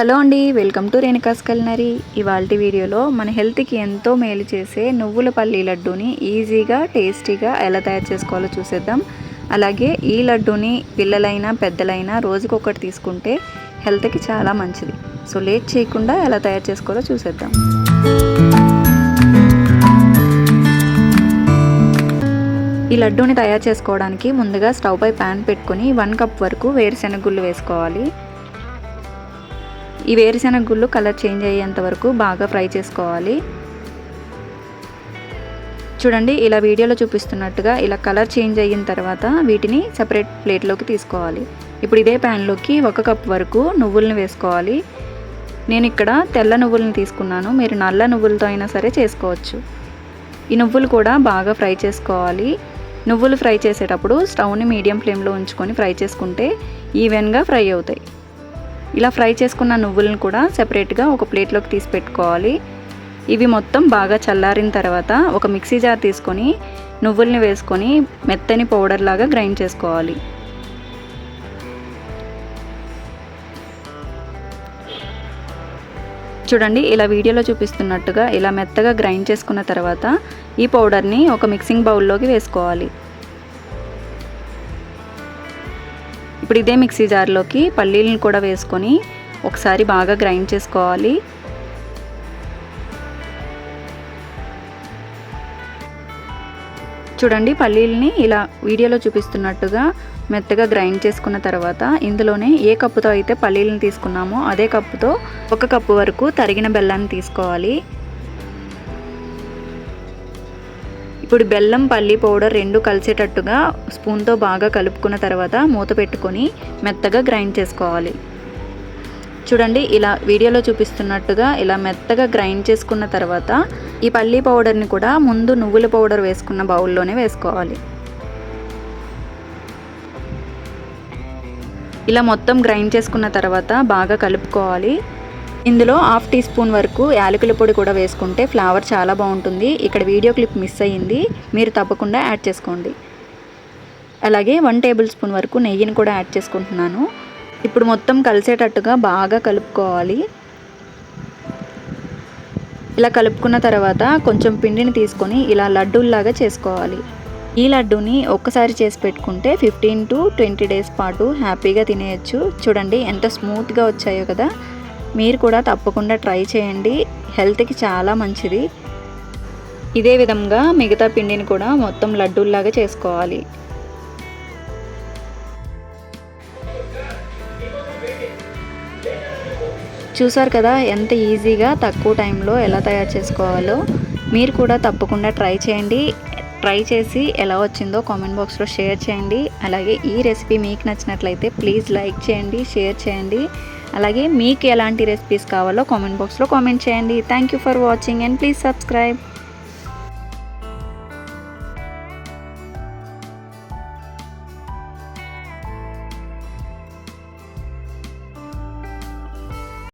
Hello అండి welcome to Renuka's culinary. ఇవాళ వీడియోలో మన హెల్త్కి ఎంతో మేలు చేసే నువ్వుల పల్లి లడ్డూని ఈజీగా టేస్టీగా ఎలా తయారు చేసుకోవాలో చూసేద్దాం. అలాగే ఈ లడ్డూని పిల్లలైనా పెద్దలైనా రోజుకొకటి తీసుకుంటే హెల్త్కి చాలా మంచిది. సో లేట్ చేయకుండా ఎలా తయారు చేసుకోవాలో చూసేద్దాం. ఈ లడ్డూని తయారు చేసుకోవడానికి ముందుగా స్టవ్ పై ప్యాన్ పెట్టుకొని వన్ కప్ వరకు వేరుశెనగ గుళ్ళు వేసుకోవాలి. ఈ వేరుశెనగ గుళ్ళు కలర్ చేంజ్ అయ్యేంత వరకు బాగా ఫ్రై చేసుకోవాలి. చూడండి ఇలా వీడియోలో చూపిస్తున్నట్టుగా ఇలా కలర్ చేంజ్ అయిన తర్వాత వీటిని సపరేట్ ప్లేట్లోకి తీసుకోవాలి. ఇప్పుడు ఇదే ప్యాన్లోకి ఒక కప్ వరకు నువ్వులను వేసుకోవాలి. నేను ఇక్కడ తెల్ల నువ్వులను తీసుకున్నాను. మీరు నల్ల నువ్వులతో అయినా సరే చేసుకోవచ్చు. ఈ నువ్వులు కూడా బాగా ఫ్రై చేసుకోవాలి. నువ్వులు ఫ్రై చేసేటప్పుడు స్టవ్ని మీడియం ఫ్లేమ్లో ఉంచుకొని ఫ్రై చేసుకుంటే ఈవెన్గా ఫ్రై అవుతాయి. ఇలా ఫ్రై చేసుకున్న నువ్వులను కూడా సెపరేట్గా ఒక ప్లేట్లోకి తీసి పెట్టుకోవాలి. ఇవి మొత్తం బాగా చల్లారిన తర్వాత ఒక మిక్సీ జార్ తీసుకొని నువ్వుల్ని వేసుకొని మెత్తని పౌడర్ లాగా గ్రైండ్ చేసుకోవాలి. చూడండి ఇలా వీడియోలో చూపిస్తున్నట్టుగా ఇలా మెత్తగా గ్రైండ్ చేసుకున్న తర్వాత ఈ పౌడర్ని ఒక మిక్సింగ్ బౌల్లోకి వేసుకోవాలి. ఇప్పుడు ఇదే మిక్సీ జార్లోకి పల్లీలను కూడా వేసుకొని ఒకసారి బాగా గ్రైండ్ చేసుకోవాలి. చూడండి పల్లీలని ఇలా వీడియోలో చూపిస్తున్నట్టుగా మెత్తగా గ్రైండ్ చేసుకున్న తర్వాత ఇందులోనే ఏ కప్పుతో అయితే పల్లీలను తీసుకున్నామో అదే కప్పుతో ఒక కప్పు వరకు తరిగిన బెల్లాన్ని తీసుకోవాలి. ఇప్పుడు బెల్లం పల్లి పౌడర్ రెండు కలిసేటట్టుగా స్పూన్తో బాగా కలుపుకున్న తర్వాత మూత పెట్టుకొని మెత్తగా గ్రైండ్ చేసుకోవాలి. చూడండి ఇలా వీడియోలో చూపిస్తున్నట్టుగా ఇలా మెత్తగా గ్రైండ్ చేసుకున్న తర్వాత ఈ పల్లీ పౌడర్ని కూడా ముందు నువ్వుల పౌడర్ వేసుకున్న బౌల్లోనే వేసుకోవాలి. ఇలా మొత్తం గ్రైండ్ చేసుకున్న తర్వాత బాగా కలుపుకోవాలి. ఇందులో హాఫ్ టీ స్పూన్ వరకు యాలకుల పొడి కూడా వేసుకుంటే ఫ్లేవర్ చాలా బాగుంటుంది. ఇక్కడ వీడియో క్లిప్ మిస్ అయ్యింది. మీరు తప్పకుండా యాడ్ చేసుకోండి. అలాగే వన్ టేబుల్ స్పూన్ వరకు నెయ్యిని కూడా యాడ్ చేసుకుంటున్నాను. ఇప్పుడు మొత్తం కలిసేటట్టుగా బాగా కలుపుకోవాలి. ఇలా కలుపుకున్న తర్వాత కొంచెం పిండిని తీసుకొని ఇలా లడ్డూల్లాగా చేసుకోవాలి. ఈ లడ్డూని ఒక్కసారి చేసి పెట్టుకుంటే ఫిఫ్టీన్ టు ట్వంటీ డేస్ పాటు హ్యాపీగా తినేయచ్చు. చూడండి ఎంత స్మూత్గా వచ్చాయో కదా. మీరు కూడా తప్పకుండా ట్రై చేయండి. హెల్త్కి చాలా మంచిది. ఇదే విధంగా మిగతా పిండిని కూడా మొత్తం లడ్డూల్లాగా చేసుకోవాలి. చూసారు కదా ఎంత ఈజీగా తక్కువ టైంలో ఎలా తయారు చేసుకోవాలో? మీరు కూడా తప్పకుండా ట్రై చేయండి. ట్రై చేసి ఎలా వచ్చిందో కామెంట్ బాక్స్లో షేర్ చేయండి. అలాగే ఈ రెసిపీ మీకు నచ్చినట్లయితే ప్లీజ్ లైక్ చేయండి షేర్ చేయండి. అలాగే మీకు ఎలాంటి రెసిపీస్ కావాలో కామెంట్ బాక్స్లో కామెంట్ చేయండి. Thank you for watching and please subscribe